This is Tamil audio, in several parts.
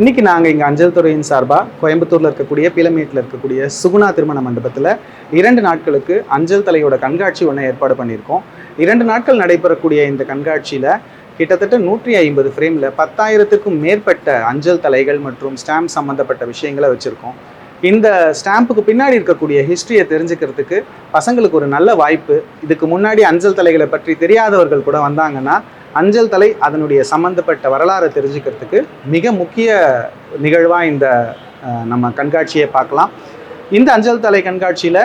இன்னைக்கு நாங்கள் இங்கே அஞ்சல் துறையின் சார்பாக கோயம்புத்தூரில் இருக்கக்கூடிய பிலமேட்டில் இருக்கக்கூடிய சுகுணா திருமண மண்டபத்தில் இரண்டு நாட்களுக்கு அஞ்சல் தலையோட கண்காட்சி ஒன்று ஏற்பாடு பண்ணியிருக்கோம். இரண்டு நாட்கள் நடைபெறக்கூடிய இந்த கண்காட்சியில் கிட்டத்தட்ட நூற்றி ஐம்பது ஃப்ரேமில் பத்தாயிரத்துக்கும் மேற்பட்ட அஞ்சல் தலைகள் மற்றும் ஸ்டாம்ப் சம்மந்தப்பட்ட விஷயங்களை வச்சுருக்கோம். இந்த ஸ்டாம்புக்கு பின்னாடி இருக்கக்கூடிய ஹிஸ்ட்ரியை தெரிஞ்சுக்கிறதுக்கு பசங்களுக்கு ஒரு நல்ல வாய்ப்பு. இதுக்கு முன்னாடி அஞ்சல் தலைகளை பற்றி தெரியாதவர்கள் கூட வந்தாங்கன்னா அஞ்சல் தலை அதனுடைய சம்பந்தப்பட்ட வரலாறை தெரிஞ்சுக்கிறதுக்கு மிக முக்கிய நிகழ்வாக இந்த நம்ம கண்காட்சியை பார்க்கலாம். இந்த அஞ்சல் தலை கண்காட்சியில்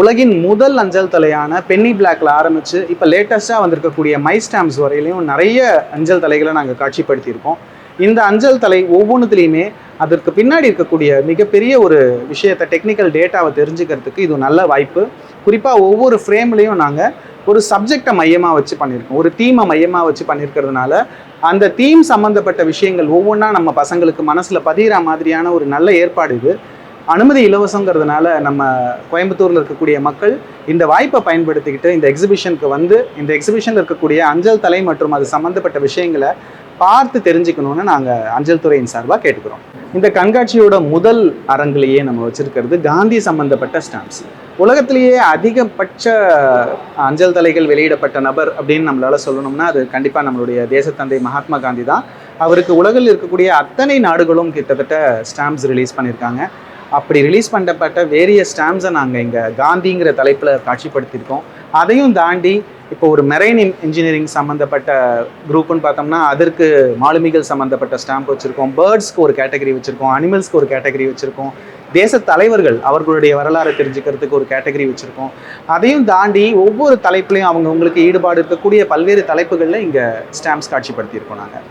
உலகின் முதல் அஞ்சல் தலையான பென்னி பிளாக்ல ஆரம்பித்து இப்போ லேட்டஸ்ட்டாக வந்திருக்கக்கூடிய மை ஸ்டாம்ப்ஸ் வரையிலையும் நிறைய அஞ்சல் தலைகளை நாங்கள் காட்சிப்படுத்தியிருக்கோம். இந்த அஞ்சல் தலை ஒவ்வொன்றுத்துலேயுமே அதற்கு பின்னாடி இருக்கக்கூடிய மிகப்பெரிய ஒரு விஷயத்தை டெக்னிக்கல் டேட்டாவை தெரிஞ்சுக்கிறதுக்கு இது நல்ல வாய்ப்பு. குறிப்பாக ஒவ்வொரு ஃப்ரேம்லேயும் நாங்கள் ஒரு சப்ஜெக்டை மையமாக வச்சு பண்ணியிருக்கோம் ஒரு தீமை மையமாக வச்சு பண்ணியிருக்கிறதுனால அந்த தீம் சம்மந்தப்பட்ட விஷயங்கள் ஒவ்வொன்றா நம்ம பசங்களுக்கு மனசில் பதிகிற மாதிரியான ஒரு நல்ல ஏற்பாடு இது. அனுமதி இலவசங்கிறதுனால நம்ம கோயம்புத்தூரில் இருக்கக்கூடிய மக்கள் இந்த வாய்ப்பை பயன்படுத்திக்கிட்டு இந்த எக்ஸிபிஷனுக்கு வந்து இந்த எக்ஸிபிஷனில் இருக்கக்கூடிய அஞ்சல் தலை மற்றும் அது சம்மந்தப்பட்ட விஷயங்களை பார்த்து தெரிஞ்சுக்கணும்னு நாங்கள் அஞ்சல் துறையின் சார்பாக கேட்டுக்கிறோம். இந்த கண்காட்சியோட முதல் அரங்கிலேயே நம்ம வச்சுருக்கிறது காந்தி சம்மந்தப்பட்ட ஸ்டாம்ப்ஸ் உலகத்திலேயே அதிகபட்ச அஞ்சல் தலைகள் வெளியிடப்பட்ட நபர் அப்படின்னு நம்மளால சொல்லணும்னா அது கண்டிப்பாக நம்மளுடைய தேசத்தந்தை மகாத்மா காந்தி தான் அவருக்கு உலகில் இருக்கக்கூடிய அத்தனை நாடுகளும் கிட்டத்தட்ட ஸ்டாம்ப்ஸ் ரிலீஸ் பண்ணியிருக்காங்க. அப்படி ரிலீஸ் பண்ணப்பட்ட வேரிய ஸ்டாம்ப்ஸை நாங்கள் இங்கே காந்திங்கிற தலைப்பில் காட்சிப்படுத்தியிருக்கோம். அதையும் தாண்டி இப்போ ஒரு மெரைன் இன்ஜினியரிங் சம்மந்தப்பட்ட குரூப்புன்னு பார்த்தோம்னா அதற்கு மாலுமிகள் சம்மந்தப்பட்ட ஸ்டாம்ப் வச்சுருக்கோம் பேர்ட்ஸ்க்கு ஒரு கேட்டகரி வச்சுருக்கோம் அனிமல்ஸ்க்கு ஒரு கேட்டகரி வச்சுருக்கோம் தேச தலைவர்கள் அவர்களுடைய வரலாறை தெரிஞ்சுக்கிறதுக்கு ஒரு கேட்டகரி வச்சுருக்கோம். அதையும் தாண்டி ஒவ்வொரு தலைப்புலையும் அவங்க உங்களுக்கு ஈடுபாடு இருக்கக்கூடிய பல்வேறு தலைப்புகளில் இங்கே ஸ்டாம்ப்ஸ் காட்சிப்படுத்தியிருக்கோம் நாங்கள்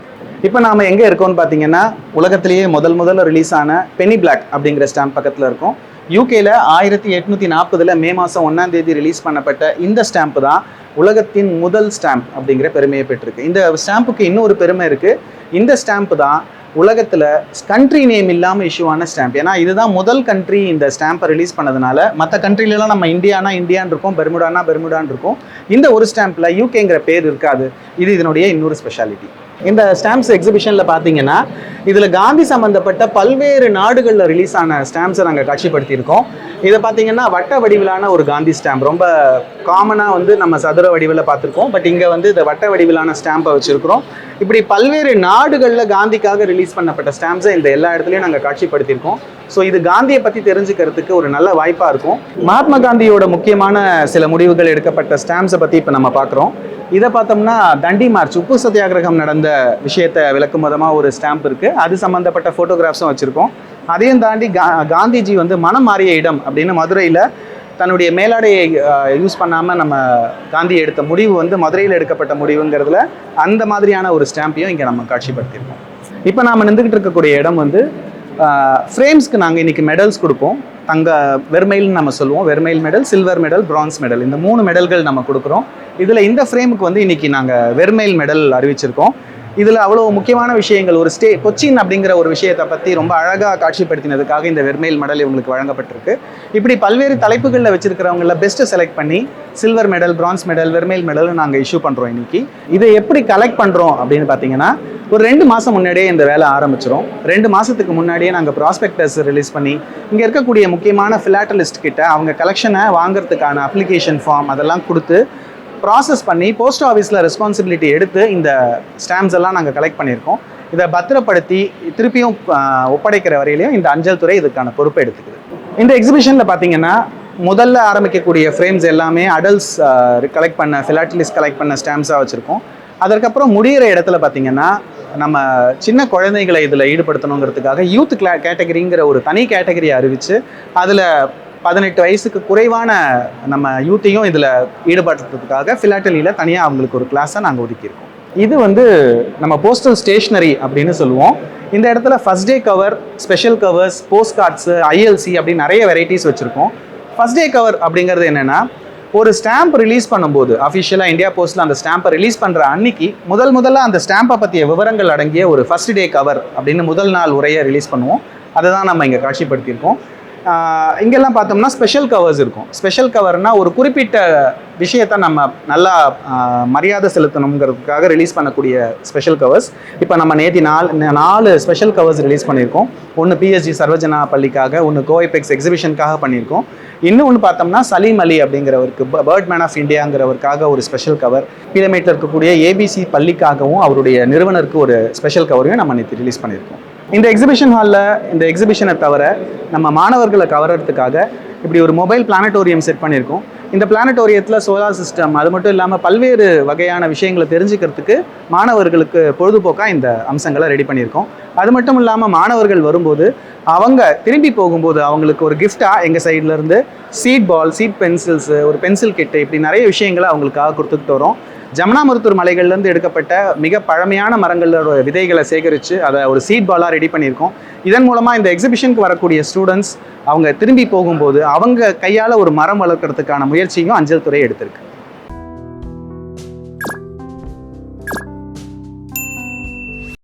இப்போ நாம் எங்கே இருக்கோம்னு பார்த்தீங்கன்னா உலகத்திலேயே முதல் முதல்ல ரிலீஸ் ஆன பெனி பிளாக் அப்படிங்கிற ஸ்டாம்ப் பக்கத்தில் இருக்கும். யூகேல ஆயிரத்தி எட்நூற்றி நாற்பதில் மே மாதம் ஒன்றாம் தேதி ரிலீஸ் பண்ணப்பட்ட இந்த ஸ்டாம்ப் தான் உலகத்தின் முதல் ஸ்டாம்ப் அப்படிங்கிற பெருமையை பெற்றிருக்கு. இந்த ஸ்டாம்புக்கு இன்னொரு பெருமை இருக்குது இந்த ஸ்டாம்ப் தான் உலகத்தில் கண்ட்ரி நேம் இல்லாமல் இஷ்யூவான ஸ்டாம்ப் ஏன்னா இதுதான் முதல் கண்ட்ரி இந்த ஸ்டாம்பை ரிலீஸ் பண்ணதுனால மற்ற கண்ட்ரிலலாம் நம்ம இந்தியானா இந்தியான்னு இருக்கும் பெர்முடானா பெர்முடான் இருக்கும். இந்த ஒரு ஸ்டாம்பில் யூகேங்கிற பேர் இருக்காது. இது இதனுடைய இன்னொரு ஸ்பெஷாலிட்டி இந்த ஸ்டாம்ப்ஸ் எக்ஸிபிஷனில் பார்த்தீங்கன்னா இதில் காந்தி சம்மந்தப்பட்ட பல்வேறு நாடுகளில் ரிலீஸ் ஆன ஸ்டாம்ப்ஸை நாங்கள் காட்சிப்படுத்தியிருக்கோம். இதை பார்த்தீங்கன்னா வட்ட வடிவிலான ஒரு காந்தி ஸ்டாம்ப் ரொம்ப காமனாக வந்து நம்ம சதுர வடிவில் பார்த்துருக்கோம் பட் இங்கே வந்து இந்த வட்ட வடிவிலான ஸ்டாம்பை வச்சுருக்கிறோம். இப்படி பல்வேறு நாடுகளில் காந்திக்காக ரிலீஸ் பண்ணப்பட்ட ஸ்டாம்ப்ஸை இந்த எல்லா இடத்துலையும் நாங்கள் காட்சிப்படுத்தியிருக்கோம். ஸோ இது காந்தியை பற்றி தெரிஞ்சுக்கிறதுக்கு ஒரு நல்ல வாய்ப்பாக இருக்கும். மகாத்மா காந்தியோட முக்கியமான சில முடிவுகள் எடுக்கப்பட்ட ஸ்டாம்ப்ஸை பற்றி இப்போ நம்ம பார்க்குறோம் இதை பார்த்தோம்னா தண்டி மார்ச் உப்பு சத்தியாகிரகம் நடந்த விஷயத்தை விளக்கும் விதமாக ஒரு ஸ்டாம்ப் இருக்குது அது சம்மந்தப்பட்ட ஃபோட்டோகிராஃப்ஸும் வச்சுருக்கோம். அதையும் தாண்டி கா காந்திஜி வந்து மனம் மாறிய இடம் அப்படின்னு மதுரையில் தன்னுடைய மேலாடையை யூஸ் பண்ணாமல் நம்ம காந்தி எடுத்த முடிவு வந்து மதுரையில் எடுக்கப்பட்ட முடிவுங்கிறதுல அந்த மாதிரியான ஒரு ஸ்டாம்பையும் இங்கே நம்ம காட்சிப்படுத்தியிருக்கோம். இப்போ நாம் நின்றுக்கிட்டு இருக்கக்கூடிய இடம் வந்து ஃப்ரேம்ஸ்க்கு நாங்கள் இன்றைக்கி மெடல்ஸ் கொடுப்போம். தங்க வெர்மெயில்னு நம்ம சொல்லுவோம். Vermeil medal silver medal bronze medal இந்த மூணு மெடல்கள் நம்ம கொடுக்குறோம். இதில் இந்த ஃப்ரேமுக்கு வந்து இன்றைக்கி நாங்கள் வெர்மெயில் மெடல் அறிவிச்சிருக்கோம். இதில் அவ்வளோ முக்கியமான விஷயங்கள் ஒரு ஸ்டே கொச்சின் அப்படிங்கிற ஒரு விஷயத்தை பற்றி ரொம்ப அழகாக காட்சிப்படுத்தினதுக்காக இந்த வெர்மெயில் மெடல் இவங்களுக்கு வழங்கப்பட்டிருக்கு. இப்படி பல்வேறு தலைப்புகளில் வச்சிருக்கிறவங்கள பெஸ்ட்டு செலக்ட் பண்ணி silver medal bronze medal vermeil medal நாங்கள் இஷ்யூ பண்ணுறோம் இன்றைக்கி இதை எப்படி கலெக்ட் பண்ணுறோம் அப்படின்னு பார்த்தீங்கன்னா ஒரு ரெண்டு மாதம் முன்னாடியே இந்த வேலை ஆரம்பிச்சிரும். ரெண்டு மாதத்துக்கு முன்னாடியே நாங்கள் ப்ராஸ்பெக்டர்ஸ் ரிலீஸ் பண்ணி இங்கே இருக்கக்கூடிய முக்கியமான ஃபிலாட்டலிஸ்ட் கிட்ட அவங்க கலெக்ஷனை வாங்குறதுக்கான அப்ளிகேஷன் ஃபார்ம் அதெல்லாம் கொடுத்து ப்ராசஸ் பண்ணி போஸ்ட் ஆஃபீஸில் ரெஸ்பான்சிபிலிட்டி எடுத்து இந்த ஸ்டாம்ப்ஸ் எல்லாம் நாங்கள் கலெக்ட் பண்ணியிருக்கோம். இதை பத்திரப்படுத்தி திருப்பியும் ஒப்படைக்கிற வரையிலையும் இந்த அஞ்சல் துறை இதுக்கான பொறுப்பை எடுத்துக்குது. இந்த எக்ஸிபிஷனில் பார்த்தீங்கன்னா முதல்ல ஆரம்பிக்கக்கூடிய ஃப்ரேம்ஸ் எல்லாமே அடல்ட்ஸ் கலெக்ட் பண்ண ஃபிலாட்டிலிஸ் கலெக்ட் பண்ண ஸ்டாம்ப்ஸாக வச்சுருக்கோம். அதற்கப்புறம் முடிகிற இடத்துல பார்த்தீங்கன்னா நம்ம சின்ன குழந்தைகளை இதில் ஈடுபடுத்தணுங்கிறதுக்காக யூத் கிளா கேட்டகரிங்கிற ஒரு தனி கேட்டகரியை அறிவித்து அதில் பதினெட்டு வயசுக்கு குறைவான நம்ம யூத்தையும் இதில் ஈடுபடுறதுக்காக ஃபிலாட்டலியில் தனியாக அவங்களுக்கு ஒரு கிளாஸை நாங்கள் ஒதுக்கியிருக்கோம். இது வந்து நம்ம போஸ்டல் ஸ்டேஷ்னரி அப்படின்னு சொல்லுவோம். இந்த இடத்துல first day cover special covers post cards I L C அப்படின்னு நிறைய வெரைட்டிஸ் வச்சுருக்கோம். ஃபஸ்ட் டே கவர் அப்படிங்கிறது என்னென்னா ஒரு ஸ்டாம்ப் ரிலீஸ் பண்ணும்போது அஃபிஷியலாக இந்தியா போஸ்ட்டில் அந்த ஸ்டாம்பை ரிலீஸ் பண்ணுற அன்னைக்கு முதல் முதல்ல அந்த ஸ்டாம்பை பற்றிய விவரங்கள் அடங்கிய ஒரு ஃபர்ஸ்ட் டே கவர் அப்படின்னு முதல் நாள் உரையை ரிலீஸ் பண்ணுவோம். அதை தான் நம்ம இங்கே காட்சிப்படுத்தியிருக்கோம். இங்கெல்லாம் பார்த்தோம்னா ஸ்பெஷல் கவர்ஸ் இருக்கும். ஸ்பெஷல் கவர்னா ஒரு குறிப்பிட்ட விஷயத்தை நம்ம நல்லா மரியாதை செலுத்தணுங்கிறதுக்காக ரிலீஸ் பண்ணக்கூடிய ஸ்பெஷல் கவர்ஸ் இப்போ நம்ம நேற்று நாலு நாலு ஸ்பெஷல் கவர்ஸ் ரிலீஸ் பண்ணியிருக்கோம். ஒன்று பிஎஸ்ஜி சர்வஜனா பள்ளிக்காக ஒன்று கோஎபெக்ஸ் எக்ஸிபிஷனுக்காக பண்ணியிருக்கோம். இன்னும் ஒன்று பார்த்தோம்னா சலீம் அலி அப்படிங்கிறவருக்கு பேர்ட் மேன் ஆஃப் இந்தியாங்கிறவருக்காக ஒரு ஸ்பெஷல் கவர் பீரமேட்டில் இருக்கக்கூடிய ஏபிசி பள்ளிக்காகவும் அவருடைய நிறுவனருக்கு ஒரு ஸ்பெஷல் கவரையும் நம்ம நேற்று ரிலீஸ் பண்ணியிருக்கோம். இந்த எக்ஸிபிஷன் ஹாலில் இந்த எக்ஸிபிஷனை தவிர நம்ம மாணவர்களை கவர்றதுக்காக இப்படி ஒரு மொபைல் பிளானட்டோரியம் செட் பண்ணியிருக்கோம். இந்த பிளானட்டோரியத்தில் சோலார் சிஸ்டம் அது மட்டும் இல்லாமல் பல்வேறு வகையான விஷயங்களை தெரிஞ்சுக்கிறதுக்கு மாணவர்களுக்கு பொழுதுபோக்காக இந்த அம்சங்களை ரெடி பண்ணியிருக்கோம். அது மட்டும் இல்லாமல் மாணவர்கள் வரும்போது அவங்க திரும்பி போகும்போது அவங்களுக்கு ஒரு கிஃப்டாக எங்கள் சைட்லேருந்து சீட் பால் சீட் பென்சில்ஸு ஒரு பென்சில் கிட்டு இப்படி நிறைய விஷயங்களை அவங்களுக்காக கொடுத்துக்கிட்டு வரோம். ஜமுனாமருத்தூர் மலைகள்லேருந்து எடுக்கப்பட்ட மிக பழமையான மரங்களோட விதைகளை சேகரித்து அதை ஒரு சீட் பாலாக ரெடி பண்ணியிருக்கோம். இதன் மூலமாக இந்த எக்ஸிபிஷனுக்கு வரக்கூடிய ஸ்டூடெண்ட்ஸ் அவங்க திரும்பி போகும்போது அவங்க கையால் ஒரு மரம் வளர்க்குறதுக்கான முயற்சியும் அஞ்சல் துறை எடுத்திருக்கு.